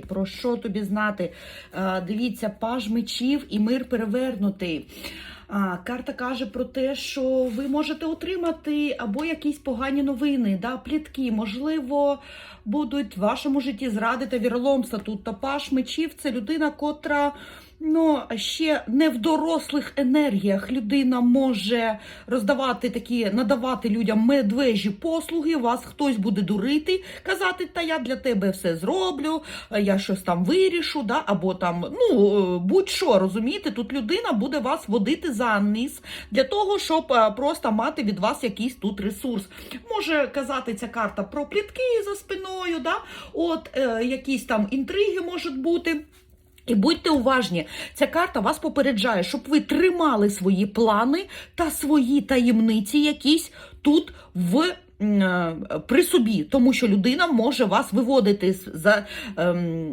Про що тобі знати? Е, Дивіться, паж мечів і мир перевернутий. Карта каже про те, що ви можете отримати або якісь погані новини, да, плітки, можливо, будуть в вашому житті зради та віроломства. Тут та паш мечів це людина, котра ну, ще не в дорослих енергіях. Людина може роздавати такі, надавати людям медвежі послуги. Вас хтось буде дурити, казати, та я для тебе все зроблю, я щось там вирішу, да, або там, ну, будь-що, розумієте, тут людина буде вас водити за низ для того, щоб е, просто мати від вас якийсь тут ресурс. Може казати ця карта про плітки за спиною, да, от е, якісь там інтриги можуть бути. І будьте уважні, ця карта вас попереджає, щоб ви тримали свої плани та свої таємниці якісь тут в. е, При собі, тому що людина може вас виводити з- за ем,